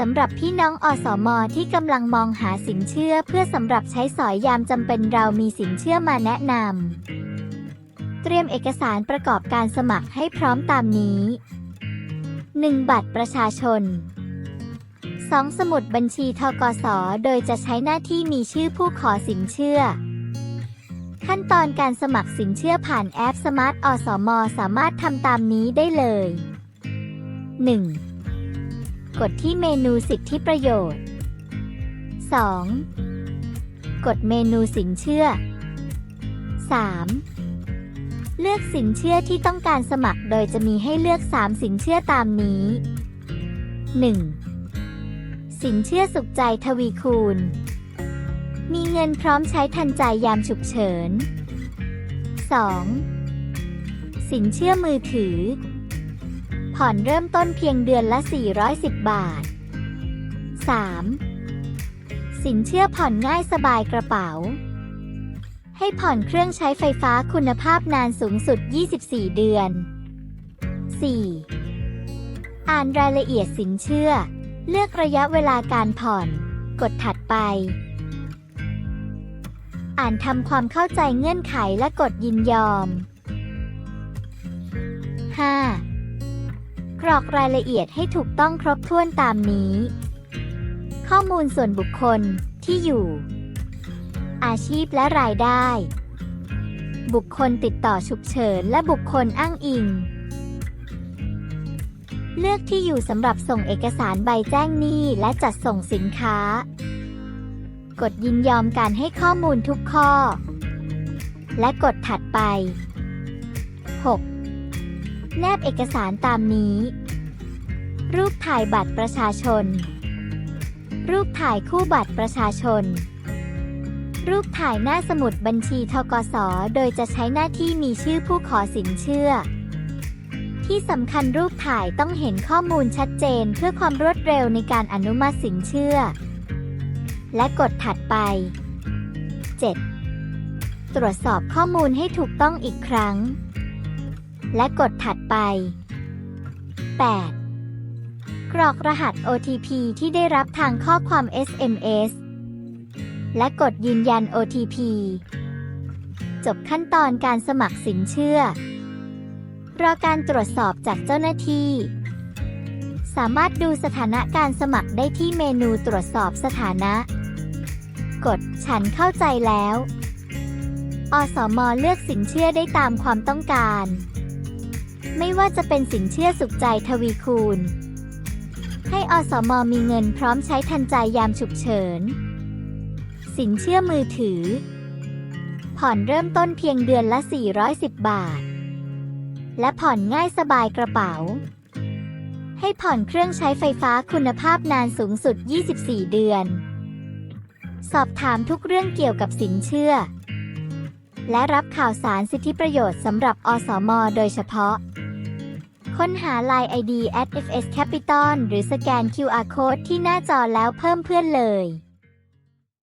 สำหรับพี่น้องอสมที่กำลังมองหาสินเชื่อเพื่อสำหรับใช้สอยยามจำเป็นเรามีสินเชื่อมาแนะนำ เตรียมเอกสารประกอบการสมัครให้พร้อมตามนี้ 1. บัตรประชาชน 2. สมุดบัญชีทกสโดยจะใช้หน้าที่มีชื่อผู้ขอสินเชื่อ ขั้นตอนการสมัครสินเชื่อผ่านแอปสมาร์ทอสม สามารถทำตามนี้ได้เลย 1. กดที่เมนูสิทธิประโยชน์ 2. กดเมนูสินเชื่อ 3. เลือกสินเชื่อที่ต้องการสมัครโดยจะมีให้เลือก 3 สินเชื่อตามนี้ 1. สินเชื่อสุขใจทวีคูณ มีเงินพร้อมใช้ทันใจยามฉุกเฉิน 2. สินเชื่อมือถือ ผ่อนเริ่มต้นเพียงเดือนละ 410 บาท 3. สินเชื่อผ่อนง่ายสบายกระเป๋า ให้ผ่อนเครื่องใช้ไฟฟ้าคุณภาพนานสูงสุด 24 เดือน 4. อ่านรายละเอียดสินเชื่อ เลือกระยะเวลาการผ่อน กดถัดไป อ่านทำความเข้าใจเงื่อนไขและกดยินยอม 5. รอกรายละเอียดให้ถูกต้องครบถ้วนตามนี้ ข้อมูลส่วนบุคคลที่อยู่ อาชีพและรายได้ บุคคลติดต่อฉุกเฉินและบุคคลอ้างอิง เลือกที่อยู่สำหรับส่งเอกสารใบแจ้งหนี้และจัดส่งสินค้า กดยินยอมการให้ข้อมูลทุกข้อ และกดถัดไป 6. แนบเอกสารตามนี้ รูปถ่ายบัตรประชาชน รูปถ่ายคู่บัตรประชาชน รูปถ่ายหน้าสมุดบัญชีทกสโดยจะใช้หน้าที่มีชื่อผู้ขอสินเชื่อ ที่สำคัญรูปถ่ายต้องเห็นข้อมูลชัดเจนเพื่อความรวดเร็วในการอนุมัติสินเชื่อ และกดถัดไป 7. ตรวจสอบข้อมูลให้ถูกต้องอีกครั้ง และกดถัดไป 8. กรอกรหัส OTP ที่ได้รับทางข้อความ SMS และกดยืนยัน OTP จบขั้นตอนการสมัครสินเชื่อ รอการตรวจสอบจากเจ้าหน้าที่ สามารถดูสถานะการสมัครได้ที่เมนูตรวจสอบสถานะ กดฉันเข้าใจแล้ว อสมเลือกสินเชื่อได้ตามความต้องการ ไม่ว่าจะเป็นสินเชื่อสุขใจทวีคูณ ให้อสมมีเงินพร้อมใช้ทันใจยามฉุกเฉิน สินเชื่อมือถือ ผ่อนเริ่มต้นเพียงเดือนละ 410 บาท และผ่อนง่ายสบายกระเป๋า ให้ผ่อนเครื่องใช้ไฟฟ้าคุณภาพนานสูงสุด 24 เดือน สอบถามทุกเรื่องเกี่ยวกับสินเชื่อและรับข่าวสารสิทธิประโยชน์สำหรับอสมโดยเฉพาะ ค้นหา Line ID at fs capital หรือสแกน QR code ที่หน้าจอแล้วเพิ่มเพื่อนเลย